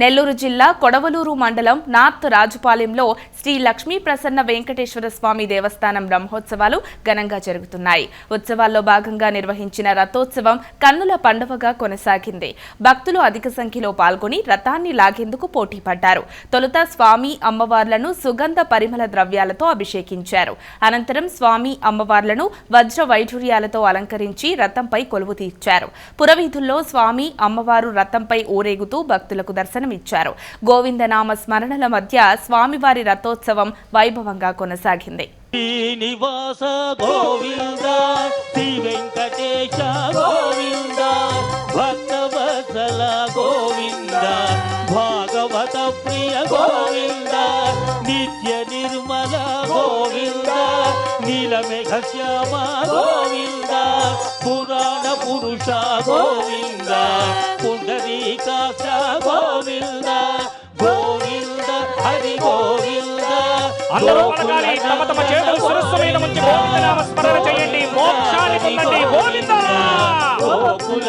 నెల్లూరు జిల్లా కొడవలూరు మండలం నార్త్ రాజుపాలెంలో శ్రీ లక్ష్మీ ప్రసన్న వెంకటేశ్వర స్వామి దేవస్థానం బ్రహ్మోత్సవాలు ఘనంగా జరుగుతున్నాయి. ఉత్సవాల్లో భాగంగా నిర్వహించిన రథోత్సవం కన్నుల పండువగా కొనసాగింది. భక్తులు అధిక సంఖ్యలో పాల్గొని రథాన్ని లాగేందుకు పోటీ పడ్డారు. తొలుత స్వామి అమ్మవార్లను సుగంధ పరిమళ ద్రవ్యాలతో అభిషేకించారు. అనంతరం స్వామి అమ్మవార్లను వజ్ర వైఢూర్యాలతో అలంకరించి రథంపై కొలువు తీర్చారు. పురవీధుల్లో స్వామి అమ్మవారు రథంపై ఊరేగుతూ భక్తులకు దర్శనం దర్శనమిచ్చారు గోవిందనామ స్మరణల మధ్య స్వామివారి రథోత్సవం వైభవంగా కొనసాగింది. శ్రీనివాస గోవింద శ్రీ వెంకటేశ గోవింద భక్తవత్సల గోవింద భాగవత ప్రియ గోవింద నిత్య నిర్మల గోవింద నీలమేఘ శ్యామ గోవింద పుర పురుష గోవింద పుండరీకాక్ష గోవింద గోవింద హరి గోవింద. అందరూ పలకాలి తమ తమ చేతులు శిరస్సు మీద ఉంచి గోవిందనామ స్మరణ చేయండి. మోక్షాన్ని పొందండి. గోవింద! గోకుల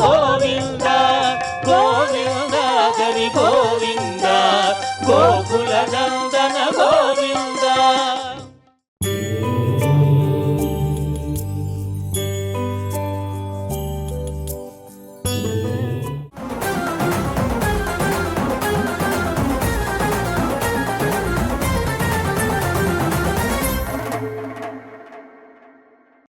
గోవింద గోవింద హరి గో